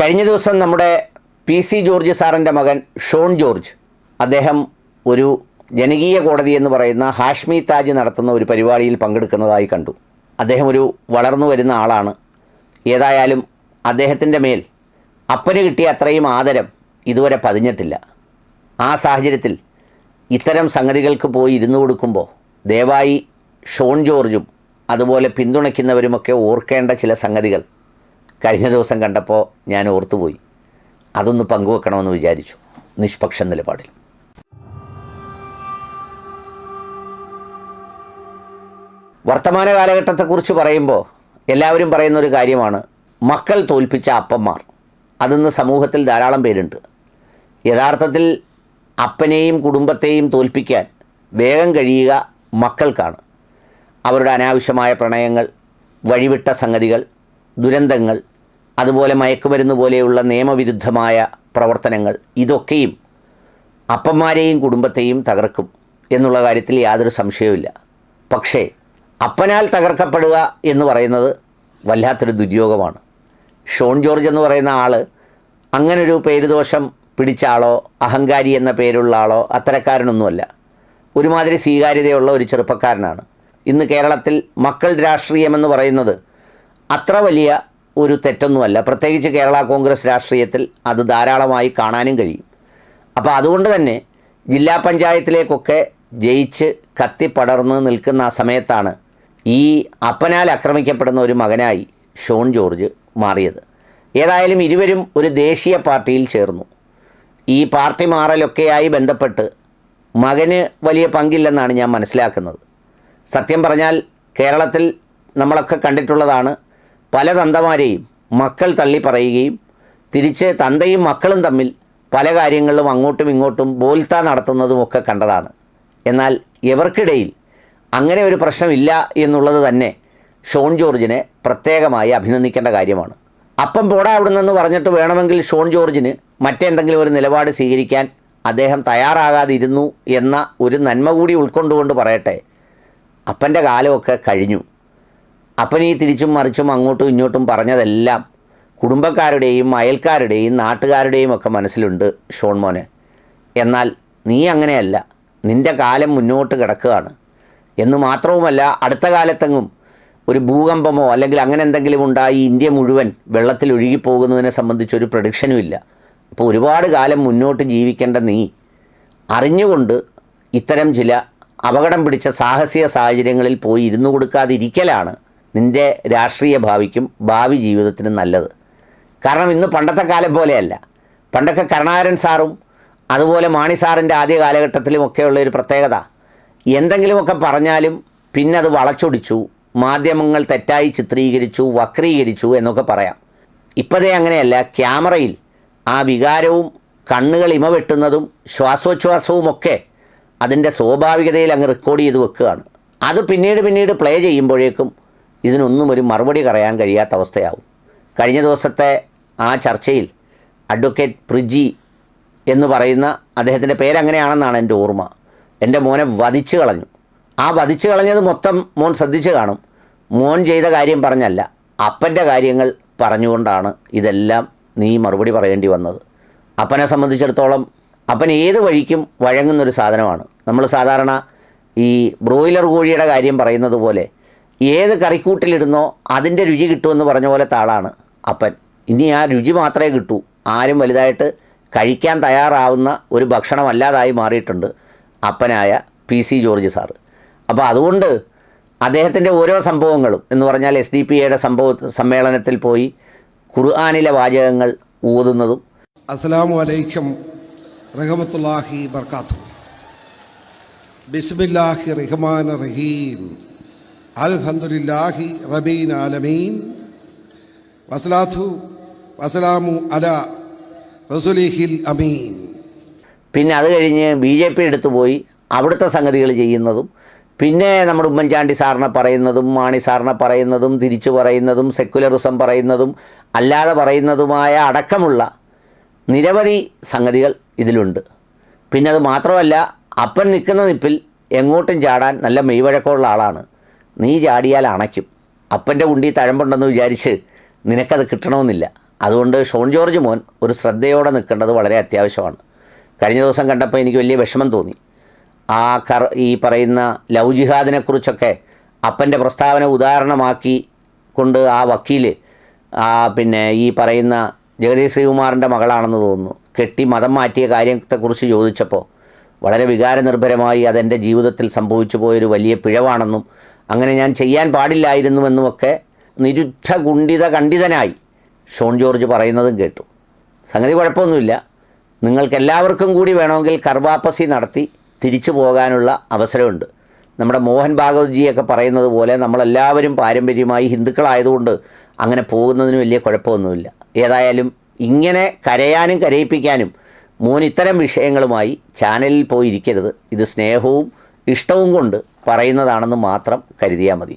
കഴിഞ്ഞ ദിവസം നമ്മുടെ പി സി ജോർജ് സാറിന്റെ മകൻ ഷോൺ ജോർജ് അദ്ദേഹം ഒരു ജനകീയ കോടതി എന്ന് പറയുന്ന ഹാഷ്മി താജ് നടത്തുന്ന ഒരു പരിപാടിയിൽ പങ്കെടുക്കുന്നതായി കണ്ടു. അദ്ദേഹം ഒരു വളർന്നു വരുന്ന ആളാണ്. ഏതായാലും അദ്ദേഹത്തിന്റെ മേൽ അപ്പന് കിട്ടിയ അത്രയും ആദരം ഇതുവരെ പതിഞ്ഞിട്ടില്ല. ആ സാഹചര്യത്തിൽ ഇത്തരം സംഗതികൾക്ക് പോയി ഇരുന്നു കൊടുക്കുമ്പോൾ ദയവായി ഷോൺ ജോർജും അതുപോലെ പിന്തുണയ്ക്കുന്നവരുമൊക്കെ ഓർക്കേണ്ട ചില സംഗതികൾ. കഴിഞ്ഞ ദിവസം കണ്ടപ്പോൾ ഞാൻ ഓർത്തുപോയി. അതൊന്ന് പങ്കുവെക്കണമെന്ന് വിചാരിച്ചു. നിഷ്പക്ഷ നിലപാടിൽ. വർത്തമാന കാലഘട്ടത്തെക്കുറിച്ച് പറയുമ്പോൾ എല്ലാവരും പറയുന്ന ഒരു കാര്യമാണ് മക്കൾ തോൽപ്പിച്ച അപ്പന്മാർ. അതിന്ന് സമൂഹത്തിൽ ധാരാളം പേരുണ്ട്. യഥാർത്ഥത്തിൽ അപ്പനെയും കുടുംബത്തെയും തോൽപ്പിക്കാൻ വേഗം കഴിയുക മക്കൾക്കാണ്. അവരുടെ അനാവശ്യമായ പ്രണയങ്ങൾ വഴിവിട്ട സംഗതികൾ ദുരന്തങ്ങൾ അതുപോലെ മയക്കുമരുന്ന് പോലെയുള്ള നിയമവിരുദ്ധമായ പ്രവർത്തനങ്ങൾ ഇതൊക്കെയും അപ്പന്മാരെയും കുടുംബത്തെയും തകർക്കും എന്നുള്ള കാര്യത്തിൽ യാതൊരു സംശയവുമില്ല. പക്ഷേ അപ്പനാൽ തകർക്കപ്പെടുക എന്ന് പറയുന്നത് വല്ലാത്തൊരു ദുര്യോഗമാണ്. ഷോൺ ജോർജ് എന്ന് പറയുന്ന ആൾ അങ്ങനൊരു പേരുദോഷം പിടിച്ച ആളോ അഹങ്കാരി എന്ന പേരുള്ള ആളോ അത്തരക്കാരനൊന്നുമല്ല. ഒരുമാതിരി സ്വീകാര്യതയുള്ള ഒരു ചെറുപ്പക്കാരനാണ്. ഇന്ന് കേരളത്തിൽ മക്കൾ രാഷ്ട്രീയമെന്ന് പറയുന്നത് അത്ര വലിയ ഒരു തെറ്റൊന്നുമല്ല. പ്രത്യേകിച്ച് കേരള കോൺഗ്രസ് രാഷ്ട്രീയത്തിൽ അത് ധാരാളമായി കാണാനും കഴിയും. അപ്പോൾ അതുകൊണ്ട് തന്നെ ജില്ലാ പഞ്ചായത്തിലേക്കൊക്കെ ജയിച്ച് കത്തിപ്പടർന്ന് നിൽക്കുന്ന ആ സമയത്താണ് ഈ അപ്പനാൽ ആക്രമിക്കപ്പെടുന്ന ഒരു മകനായി ഷോൺ ജോർജ് മാറിയത്. ഏതായാലും ഇരുവരും ഒരു ദേശീയ പാർട്ടിയിൽ ചേർന്നു. ഈ പാർട്ടി മാറലൊക്കെയായി ബന്ധപ്പെട്ട് മകന് വലിയ പങ്കില്ലെന്നാണ് ഞാൻ മനസ്സിലാക്കുന്നത്. സത്യം പറഞ്ഞാൽ കേരളത്തിൽ നമ്മളൊക്കെ കണ്ടിട്ടുള്ളതാണ് പല തന്തമാരെയും മക്കൾ തള്ളി പറയുകയും തിരിച്ച് തന്തയും മക്കളും തമ്മിൽ പല കാര്യങ്ങളിലും അങ്ങോട്ടും ഇങ്ങോട്ടും ബോൽത്ത നടത്തുന്നതുമൊക്കെ കണ്ടതാണ്. എന്നാൽ ഇവർക്കിടയിൽ അങ്ങനെ ഒരു പ്രശ്നമില്ല എന്നുള്ളത് തന്നെ ഷോൺ ജോർജിനെ പ്രത്യേകമായി അഭിനന്ദിക്കേണ്ട കാര്യമാണ്. അപ്പം പോടാ അവിടെ നിന്ന് പറഞ്ഞിട്ട് വേണമെങ്കിൽ ഷോൺ ജോർജിന് മറ്റെന്തെങ്കിലും ഒരു നിലപാട് സ്വീകരിക്കാൻ അദ്ദേഹം തയ്യാറാകാതിരുന്നു എന്ന ഒരു നന്മ കൂടി ഉൾക്കൊണ്ടുകൊണ്ട് പറയട്ടെ. അപ്പന്റെ കാലമൊക്കെ കഴിഞ്ഞു. അപ്പൻ തിരിച്ചും മറിച്ചും അങ്ങോട്ടും ഇങ്ങോട്ടും പറഞ്ഞതെല്ലാം കുടുംബക്കാരുടെയും അയൽക്കാരുടെയും നാട്ടുകാരുടെയും ഒക്കെ മനസ്സിലുണ്ട് ഷോൺ മോനെ. എന്നാൽ നീ അങ്ങനെയല്ല. നിന്റെ കാലം മുന്നോട്ട് കിടക്കുകയാണ്. എന്ന് മാത്രവുമല്ല അടുത്ത കാലത്തെങ്ങും ഒരു ഭൂകമ്പമോ അല്ലെങ്കിൽ അങ്ങനെ എന്തെങ്കിലും ഉണ്ടായി ഇന്ത്യ മുഴുവൻ വെള്ളത്തിൽ ഒഴുകിപ്പോകുന്നതിനെ സംബന്ധിച്ചൊരു പ്രഡിക്ഷനും ഇല്ല. അപ്പോൾ ഒരുപാട് കാലം മുന്നോട്ട് ജീവിക്കേണ്ട നീ അറിഞ്ഞുകൊണ്ട് ഇത്തരം ചില അപകടം പിടിച്ച സാഹസിക സാഹചര്യങ്ങളിൽ പോയി ഇരുന്നു കൊടുക്കാതിരിക്കലാണ് നിന്റെ രാഷ്ട്രീയ ഭാവിക്കും ഭാവി ജീവിതത്തിനും നല്ലത്. കാരണം ഇന്ന് പണ്ടത്തെ കാലം പോലെയല്ല. പണ്ടൊക്കെ കരുണാകരൻ സാറും അതുപോലെ മാണി സാറിന്റെ ആദ്യ കാലഘട്ടത്തിലുമൊക്കെയുള്ള ഒരു പ്രത്യേകത. എന്തെങ്കിലുമൊക്കെ പറഞ്ഞാലും പിന്നെ അത് വളച്ചൊടിച്ചു മാധ്യമങ്ങൾ തെറ്റായി ചിത്രീകരിച്ചു വക്രീകരിച്ചു എന്നൊക്കെ പറയാം. ഇപ്പോഴേ അങ്ങനെയല്ല. ക്യാമറയിൽ ആ വികാരവും കണ്ണുകൾ ഇമ വെട്ടുന്നതും ശ്വാസോച്ഛ്വാസവും ഒക്കെ അതിന്റെ സ്വാഭാവികതയിൽ അങ്ങ് റെക്കോർഡ് ചെയ്ത് വെക്കുകയാണ്. അത് പിന്നീട് പിന്നീട് പ്ലേ ചെയ്യുമ്പോഴേക്കും ഇതിനൊന്നും ഒരു മറുപടി പറയാൻ കഴിയാത്ത അവസ്ഥയാവും. കഴിഞ്ഞ ദിവസത്തെ ആ ചർച്ചയിൽ അഡ്വക്കേറ്റ് പ്രിജി എന്ന് പറയുന്ന അദ്ദേഹത്തിന്റെ പേരങ്ങനെയാണെന്നാണ് എന്റെ ഓർമ്മ. എന്റെ മോനെ വധിച്ചു കളഞ്ഞു. ആ വധിച്ചു കളഞ്ഞത് മൊത്തം മോൻ ശ്രദ്ധിച്ചു കാണും. മോൻ ചെയ്ത കാര്യം പറഞ്ഞല്ല അപ്പന്റെ കാര്യങ്ങൾ പറഞ്ഞുകൊണ്ടാണ് ഇതെല്ലാം നീ മറുപടി പറയേണ്ടി വന്നത്. അപ്പനെ സംബന്ധിച്ചിടത്തോളം അപ്പൻ ഏത് വഴിക്കും വഴങ്ങുന്നൊരു സാധനമാണ്. നമ്മൾ സാധാരണ ഈ ബ്രോയിലർ കോഴിയുടെ കാര്യം പറയുന്നത് പോലെ ഏത് കറിക്കൂട്ടിലിടുന്നോ അതിന്റെ രുചി കിട്ടുമെന്ന് പറഞ്ഞ പോലത്തെ ആളാണ് അപ്പൻ. ഇനി ആ രുചി മാത്രമേ കിട്ടൂ. ആരും വലുതായിട്ട് കഴിക്കാൻ തയ്യാറാവുന്ന ഒരു ഭക്ഷണമല്ലാതായി മാറിയിട്ടുണ്ട് അപ്പനായ പി സി ജോർജ് സാറ്. അപ്പോൾ അതുകൊണ്ട് അദ്ദേഹത്തിന്റെ ഓരോ സംഭവങ്ങളും എന്ന് പറഞ്ഞാൽ എസ് ഡി പി എയുടെ സംഭവ സമ്മേളനത്തിൽ പോയി ഖുർആാനിലെ വാചകങ്ങൾ ഊതുന്നതും അസ്സലാമു അലൈക്കും റഹമത്തുല്ലാഹി ബർക്കാത്തു ബിസ്മില്ലാഹി റഹ്മാൻ റഹീം. അൽഹംദുലില്ലാഹി റബീൻ ആലമീൻ. വസ്ലാത്തു വസ്സലാമു അല റസുലിഹിൽ അമീൻ. പിന്നെ അത് കഴിഞ്ഞ് ബി ജെ പി എടുത്തു പോയി അവിടുത്തെ സംഗതികൾ ചെയ്യുന്നതും പിന്നെ നമ്മുടെ ഉമ്മൻചാണ്ടി സാറിനെ പറയുന്നതും മാണി സാറിനെ പറയുന്നതും തിരിച്ചു പറയുന്നതും സെക്കുലറിസം പറയുന്നതും അല്ലാതെ പറയുന്നതുമായ അടക്കമുള്ള നിരവധി സംഗതികൾ ഇതിലുണ്ട്. പിന്നെ അത് മാത്രമല്ല അപ്പൻ നിൽക്കുന്ന നിപ്പിൽ എങ്ങോട്ടും ചാടാൻ നല്ല മെയ്വഴക്കമുള്ള ആളാണ്. നീ ചാടിയാൽ അണയ്ക്കും. അപ്പന്റെ ഉണ്ടി തഴമ്പുണ്ടെന്ന് വിചാരിച്ച് നിനക്കത് കിട്ടണമെന്നില്ല. അതുകൊണ്ട് ഷോൺ ജോർജ് മോൻ ഒരു ശ്രദ്ധയോടെ നിൽക്കേണ്ടത് വളരെ അത്യാവശ്യമാണ്. കഴിഞ്ഞ ദിവസം കണ്ടപ്പോൾ എനിക്ക് വലിയ വിഷമം തോന്നി. ആ കർ ഈ പറയുന്ന ലവ് ജിഹാദിനെക്കുറിച്ചൊക്കെ അപ്പന്റെ പ്രസ്താവന ഉദാഹരണമാക്കി കൊണ്ട് ആ വക്കീൽ ആ പിന്നെ ഈ പറയുന്ന ജഗദീഷ് ശ്രീകുമാറിന്റെ മകളാണെന്ന് തോന്നുന്നു. കെട്ടി മതം മാറ്റിയ കാര്യത്തെക്കുറിച്ച് ചോദിച്ചപ്പോൾ വളരെ വികാരനിർഭരമായി അതെന്റെ ജീവിതത്തിൽ സംഭവിച്ചു പോയൊരു വലിയ പിഴവാണെന്നും അങ്ങനെ ഞാൻ ചെയ്യാൻ പാടില്ലായിരുന്നുവെന്നുമൊക്കെ നിരുദ്ധ ഗുണ്ടിത ഖണ്ഡിതനായി ഷോൺ ജോർജ് പറയുന്നതും കേട്ടു. സംഗതി കുഴപ്പമൊന്നുമില്ല. നിങ്ങൾക്കെല്ലാവർക്കും കൂടി വേണമെങ്കിൽ കർവാപ്പസി നടത്തി തിരിച്ചു പോകാനുള്ള അവസരമുണ്ട്. നമ്മുടെ മോഹൻ ഭാഗവത്ജിയൊക്കെ പറയുന്നത് പോലെ നമ്മളെല്ലാവരും പാരമ്പര്യമായി ഹിന്ദുക്കളായതുകൊണ്ട് അങ്ങനെ പോകുന്നതിന് വലിയ കുഴപ്പമൊന്നുമില്ല. ഏതായാലും ഇങ്ങനെ കരയാനും കരയിപ്പിക്കാനും മോൻ ഇത്തരം വിഷയങ്ങളുമായി ചാനലിൽ പോയിരിക്കരുത്. ഇത് സ്നേഹവും ഇഷ്ടവും കൊണ്ട് പറയുന്നതാണെന്ന് മാത്രം കരുതിയാൽ മതി.